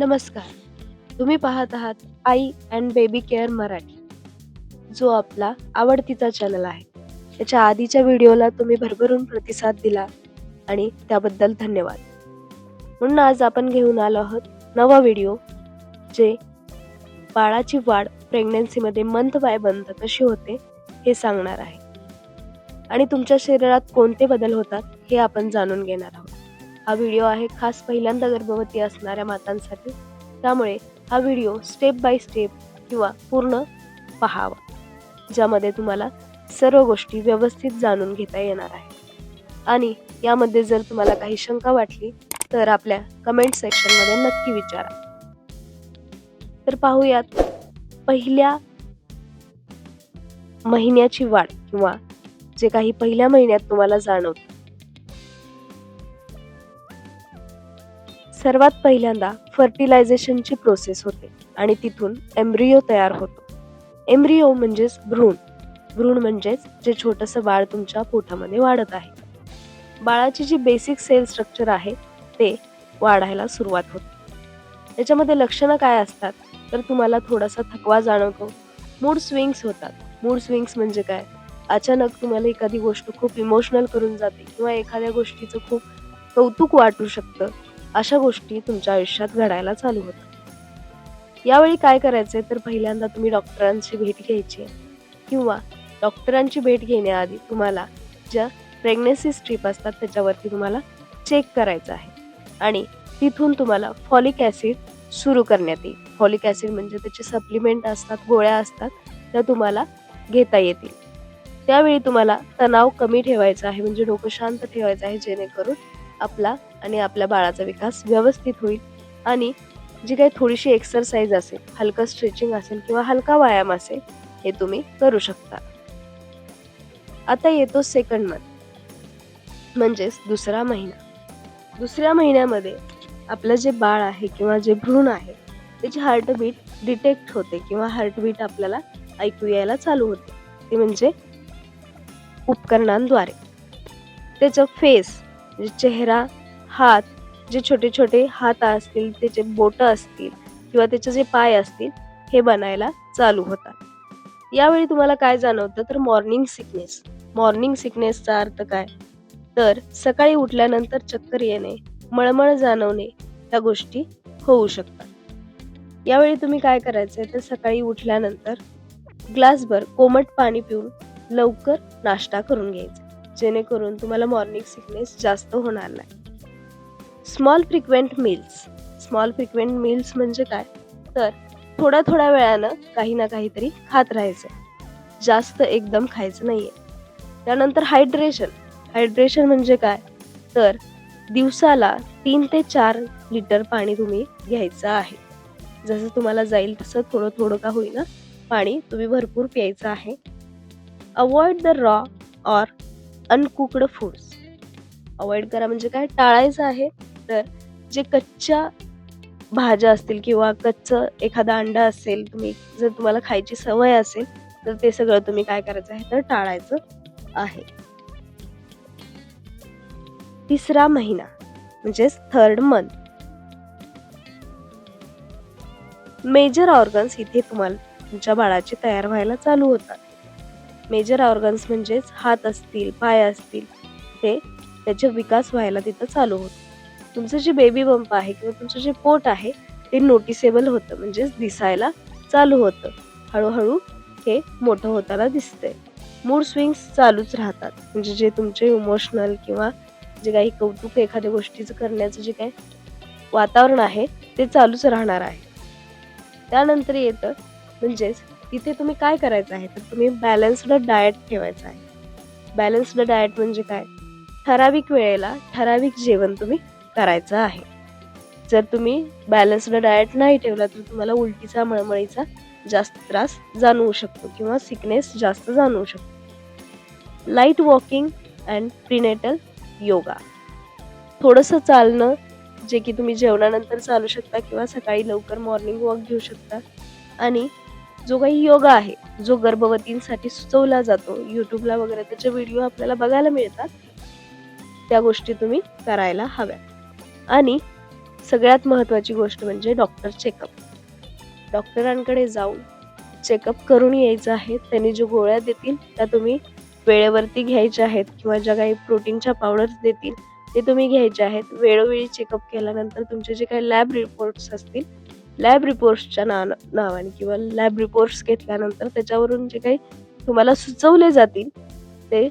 नमस्कार. तुम्ही पाहत आहात Aai and baby care Marathi. जो आपला आवडतीचा चॅनल आहे. त्याच्या आधीच्या व्हिडिओला तुम्ही भरभरून प्रतिसाद दिला आणि त्याबद्दल धन्यवाद. म्हणून आज आपण घेऊन आलो आहोत नवा व्हिडिओ जे बाळाची वाढ प्रेग्नन्सीमध्ये मंथ बाय मंथ कशी होते हे सांगणार आहे. आणि तुमच्या शरीरात कोणते बदल होतात हे आपण जाणून घेणार आहोत. हा व्हिडिओ आहे खास पहिल्यांदा गर्भवती असणाऱ्या मातांसाठी. त्यामुळे हा व्हिडिओ स्टेप बाय स्टेप किंवा पूर्ण पहावा ज्यामध्ये तुम्हाला सर्व गोष्टी व्यवस्थित जाणून घेता येणार आहे आणि यामध्ये जर तुम्हाला काही शंका वाटली तर आपल्या कमेंट सेक्शनमध्ये नक्की विचारा. तर पाहूयात पहिल्या महिन्याची वाढ किंवा जे काही पहिल्या महिन्यात तुम्हाला जाणवतं सर्वात पहिल्यांदा फर्टिलायझेशनची प्रोसेस होते आणि तिथून एम्ब्रिओ तयार होतो. एम्ब्रिओ म्हणजेच भ्रूण. भ्रूण म्हणजेच जे छोटंसं बाळ तुमच्या पोटामध्ये वाढत आहे. बाळाची जी बेसिक सेल स्ट्रक्चर आहे ते वाढायला सुरुवात होते. त्याच्यामध्ये लक्षणं काय असतात? तर तुम्हाला थोडासा थकवा जाणवतो. मूड स्विंग्स होतात. मूड स्विंग्स म्हणजे काय? अचानक तुम्हाला एखादी गोष्ट खूप इमोशनल करून जाते किंवा एखाद्या गोष्टीचं खूप कौतुक वाटू शकतं. अशा गोष्टी तुमच्या आयुष्यात घडायला चालू होतात. यावेळी काय करायचंय तर पहिल्यांदा तुम्ही डॉक्टरांची भेट घ्यायची आहे. किंवा डॉक्टरांची भेट घेण्याआधी तुम्हाला ज्या प्रेग्नेसी स्ट्रीप असतात त्याच्यावरती तुम्हाला चेक करायचं आहे. आणि तिथून तुम्हाला फॉलिक ॲसिड सुरू करण्यात येईल. फॉलिक ॲसिड म्हणजे त्याचे सप्लिमेंट असतात गोळ्या असतात त्या तुम्हाला घेता येतील. त्यावेळी तुम्हाला तणाव कमी ठेवायचा आहे म्हणजे डोकं शांत ठेवायचं आहे जेणेकरून आपला आणि आपल्या बाळाचा विकास व्यवस्थित होईल. आणि जी काही थोडीशी एक्सरसाइज असेल हलकं स्ट्रेचिंग असेल किंवा हलका व्यायाम असेल हे तुम्ही करू शकता. आता येतो सेकंड मंथ म्हणजेच दुसरा महिना. दुसऱ्या महिन्यामध्ये आपलं जे बाळ आहे किंवा जे भ्रूण आहे त्याची हार्टबीट डिटेक्ट होते किंवा हार्टबीट आपल्याला ऐकू यायला चालू होते. ते म्हणजे उपकरणांद्वारे. त्याचं फेस म्हणजे चेहरा हात जे छोटे छोटे हात असतील त्याचे बोट असतील किंवा त्याचे जे पाय असतील हे बनायला चालू होतात. यावेळी तुम्हाला काय जाणवतं? तर मॉर्निंग सिकनेस मॉर्निंग सिकनेसचा अर्थ काय? तर सकाळी उठल्यानंतर चक्कर येणे मळमळ जाणवणे या गोष्टी होऊ शकतात. यावेळी तुम्ही काय करायचंय? तर सकाळी उठल्यानंतर ग्लासभर कोमट पाणी पिऊन लवकर नाश्ता करून घ्यायचा. जेणेकरून तुम्हाला मॉर्निंग सिकनेस जास्त होणार नाही. Small frequent meals small frequent meals म्हणजे काय? तर थोड्या थोड्या वेळानं काही ना काहीतरी खात राहायचं. जास्त एकदम खायचं नाही आहे त्यानंतर हायड्रेशन हायड्रेशन म्हणजे काय? तर दिवसाला तीन ते चार लिटर पाणी तुम्ही घ्यायचं आहे. जसं तुम्हाला जाईल तसं थोडं थोडं का होईना पाणी तुम्ही भरपूर प्यायचं आहे. Avoid the raw or uncooked foods. Avoid करा. म्हणजे काय? टाळायचं आहे तर जे कच्च्या भाज्या असतील किंवा कच्चं एखादा अंडा असेल तुम्ही जर तुम्हाला खायची सवय असेल तर ते सगळं तुम्ही काय करायचं आहे तर टाळायचं आहे. तिसरा महिना म्हणजेच थर्ड मंथ मेजर ऑर्गन्स इथे तुम्हाला तुमच्या बाळाचे तयार व्हायला चालू होतात. मेजर ऑर्गन्स म्हणजेच हात असतील पाय असतील ते त्याचे विकास व्हायला तिथं चालू होतं. तुमचं जे बेबी बंप आहे किंवा तुमचं जे पोट आहे ते नोटिसेबल होतं म्हणजेच दिसायला चालू होतं. हळूहळू हे मोठं होताना दिसतंय. मूड स्विंग्स चालूच राहतात. म्हणजे जे तुमचे इमोशनल किंवा जे काही कौतुक एखाद्या गोष्टीचं करण्याचं जे काही वातावरण आहे ते चालूच राहणार आहे. त्यानंतर येतं म्हणजेच तिथे तुम्ही काय करायचं आहे? तर तुम्ही बॅलन्स्ड डाएट ठेवायचं आहे. बॅलन्स्ड डाएट म्हणजे काय? ठराविक वेळेला ठराविक जेवण तुम्ही करायचं आहे. जर तुम्ही बॅलन्स्ड डाएट नाही ठेवला तर तुम्हाला उलटीचा मळमळीचा जास्त त्रास जाणवू शकतो किंवा सिकनेस जास्त जाणवू शकतो. Light walking and prenatal yoga थोडंसं चालणं जे की तुम्ही जेवणानंतर चालू शकता किंवा सकाळी लवकर मॉर्निंग वॉक घेऊ शकता. आणि जो काही योगा आहे जो गर्भवतींसाठी सुचवला जातो यूट्यूबला वगैरे त्याचे व्हिडिओ आपल्याला बघायला मिळतात. त्या गोष्टी तुम्ही करायला हव्या आणि सगळ्यात महत्त्वाची गोष्ट म्हणजे डॉक्टर चेकअप डॉक्टरांकडे जाऊन चेकअप करून यायचं आहे. त्यांनी जो गोळ्या देतील त्या तुम्ही वेळेवरती घ्यायच्या आहेत किंवा ज्या काही प्रोटीनच्या पावडर्स देतील ते तुम्ही घ्यायचे आहेत. वेळोवेळी चेकअप केल्यानंतर तुमचे जे काही लॅब रिपोर्ट्स असतील लॅब रिपोर्ट्सच्या ना नावाने किंवा लॅब रिपोर्ट्स घेतल्यानंतर त्याच्यावरून जे काही तुम्हाला सुचवले जातील ते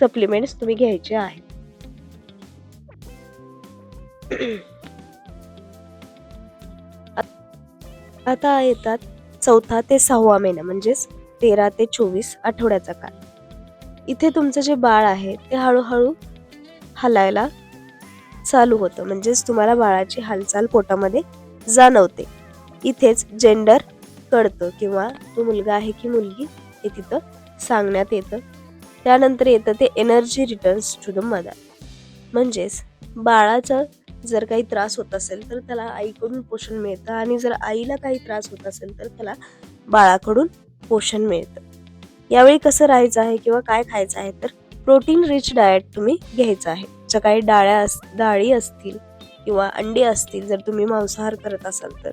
सप्लिमेंट्स तुम्ही घ्यायचे आहेत. आता येतात चौथा ते सहावा महिना म्हणजेच तेरा ते चोवीस आठवड्याचा काळ. इथे तुमचं जे बाळ आहे ते हळूहळू हलायला चालू होतं. म्हणजेच तुम्हाला बाळाची हालचाल पोटामध्ये जाणवते. इथेच जेंडर कळतं किंवा तो मुलगा आहे की मुलगी हे तिथं सांगण्यात येतं. त्यानंतर येतं ते energy returns to the mother म्हणजेच बाळाचं जर काही त्रास होत असेल तर त्याला आईकडून पोषण मिळतं आणि जर आईला काही त्रास होत असेल तर त्याला बाळाकडून पोषण मिळतं. यावेळी कसं राहायचं आहे किंवा काय खायचं आहे तर प्रोटीन रिच डाएट तुम्ही घ्यायचं आहे. ज्या काही डाळ्या अस डाळी असतील किंवा अंडी असतील जर तुम्ही मांसाहार करत असाल तर.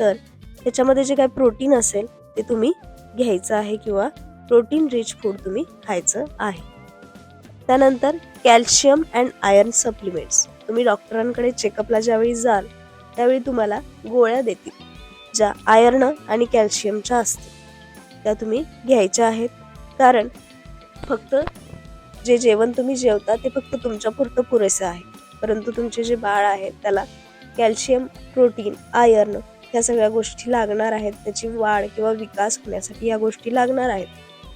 तर त्याच्यामध्ये जे काही प्रोटीन असेल ते तुम्ही घ्यायचं आहे किंवा प्रोटीन रिच फूड तुम्ही खायचं आहे. त्यानंतर कॅल्शियम अँड आयर्न सप्लिमेंट्स. तुम्ही डॉक्टरांकडे चेकअपला ज्यावेळी जाल त्यावेळी तुम्हाला गोळ्या देतील ज्या आयर्न आणि कॅल्शियमच्या असतील. त्या तुम्ही घ्यायच्या आहेत. कारण फक्त जे जेवण तुम्ही जेवता ते फक्त तुमच्या पुरतं पुरेसं आहे. परंतु तुमचे जे बाळ आहे त्याला कॅल्शियम प्रोटीन आयर्न ह्या सगळ्या गोष्टी लागणार आहेत त्याची वाढ किंवा विकास होण्यासाठी या गोष्टी लागणार आहेत.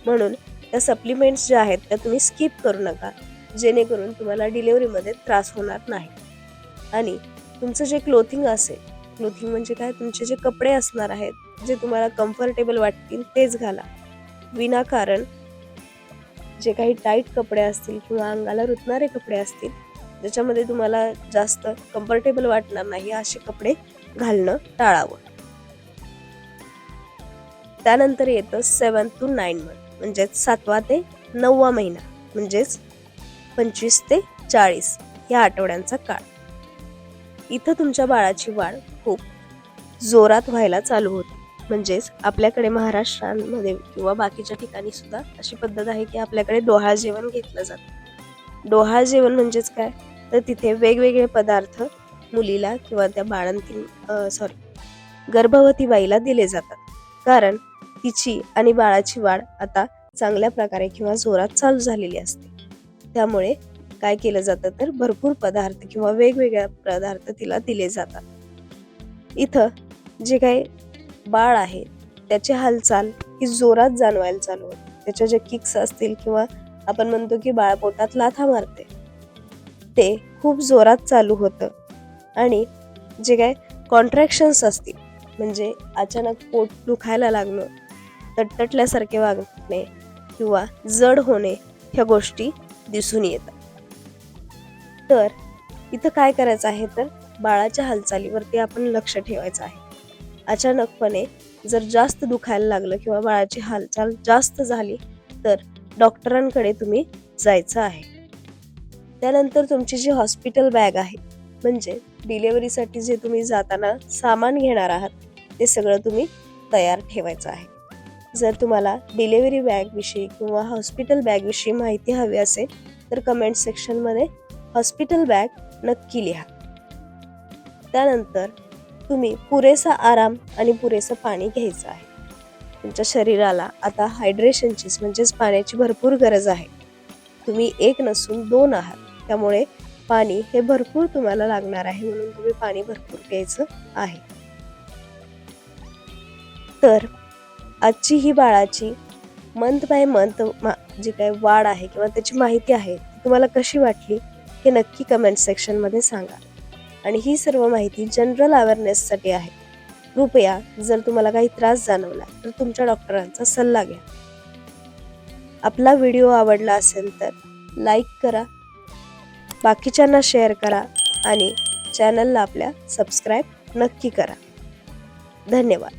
म्हणून त्या सप्लिमेंट्स ज्या आहेत त्या तुम्ही स्किप करू नका जेणेकरून तुम्हाला डिलेवरीमध्ये त्रास होणार नाही. आणि तुमचं जे क्लोथिंग असेल क्लोथिंग म्हणजे काय? तुमचे जे कपडे असणार आहेत जे तुम्हाला कम्फर्टेबल वाटतील तेच घाला. विनाकारण जे काही टाईट कपडे असतील किंवा अंगाला रुतणारे कपडे असतील ज्याच्यामध्ये तुम्हाला जास्त कम्फर्टेबल वाटणार नाही असे कपडे घालणं टाळावं. त्यानंतर येतं सेवन टू नाईन मंथ म्हणजेच सातवा ते नववा महिना म्हणजेच पंचवीस ते चाळीस या आठवड्यांचा काळ. इथं तुमच्या बाळाची वाढ खूप जोरात व्हायला चालू होते. म्हणजेच आपल्याकडे महाराष्ट्रांमध्ये किंवा बाकीच्या ठिकाणी सुद्धा अशी पद्धत आहे की आपल्याकडे डोहाळ जेवण घेतलं जातं. डोहाळ जेवण म्हणजेच काय? तर तिथे वेगवेगळे पदार्थ मुलीला किंवा त्या बाळंतीन सॉरी गर्भवती बाईला दिले जातात. कारण तिची आणि बाळाची वाढ आता चांगल्या प्रकारे किंवा जोरात चालू झालेली असते. त्यामुळे काय केलं जातं तर भरपूर पदार्थ किंवा वेगवेगळ्या पदार्थ तिला दिले जातात. इथं जे काही बाळ आहे त्याची हालचाल ही जोरात जाणवायला चालू होते. त्याच्या जे किक्स असतील किंवा आपण म्हणतो की बाळ पोटात लाथा मारते ते खूप जोरात चालू होतं. आणि जे काय कॉन्ट्रॅक्शन्स असतील म्हणजे अचानक पोट दुखायला लागणं तटतटल्यासारखे वागणे किंवा जड होणे ह्या गोष्टी दिसून येतात. तर इथं काय करायचं आहे तर बाळाच्या हालचालीवरती आपण लक्ष ठेवायचं आहे. अचानकपणे जर जास्त दुखायला लागलं किंवा बाळाची हालचाल जास्त झाली तर डॉक्टरांकडे तुम्ही जायचं आहे. त्यानंतर तुमची जी हॉस्पिटल बॅग आहे म्हणजे डिलेवरीसाठी जे तुम्ही जाताना सामान घेणार आहात ते सगळं तुम्ही तयार ठेवायचं आहे. जर तुम्हाला डिलेवरी बॅगविषयी किंवा हॉस्पिटल बॅगविषयी माहिती हवी असेल तर कमेंट सेक्शनमध्ये हॉस्पिटल बॅग नक्की लिहा. त्यानंतर तुम्ही पुरेसा आराम आणि पुरेसं पाणी घ्यायचं आहे. तुमच्या शरीराला आता हायड्रेशनचीच म्हणजेच पाण्याची भरपूर गरज आहे. तुम्ही एक नसून दोन आहात. त्यामुळे पाणी हे भरपूर तुम्हाला लागणार आहे म्हणून तुम्ही पाणी भरपूर प्यायचं आहे. तर आजची ही बाळाची मंथ बाय मंथ जी काही वाढ आहे किंवा त्याची माहिती आहे तुम्हाला कशी वाटली हे नक्की कमेंट सेक्शनमध्ये सांगा. आणि ही सर्व माहिती जनरल अवेअरनेससाठी आहे. कृपया जर तुम्हाला काही त्रास जाणवला तर तुमच्या डॉक्टरांचा सल्ला घ्या. आपला व्हिडिओ आवडला असेल तर लाईक करा बाकीच्यांना शेअर करा आणि चॅनलला आपल्या सबस्क्राईब नक्की करा. धन्यवाद.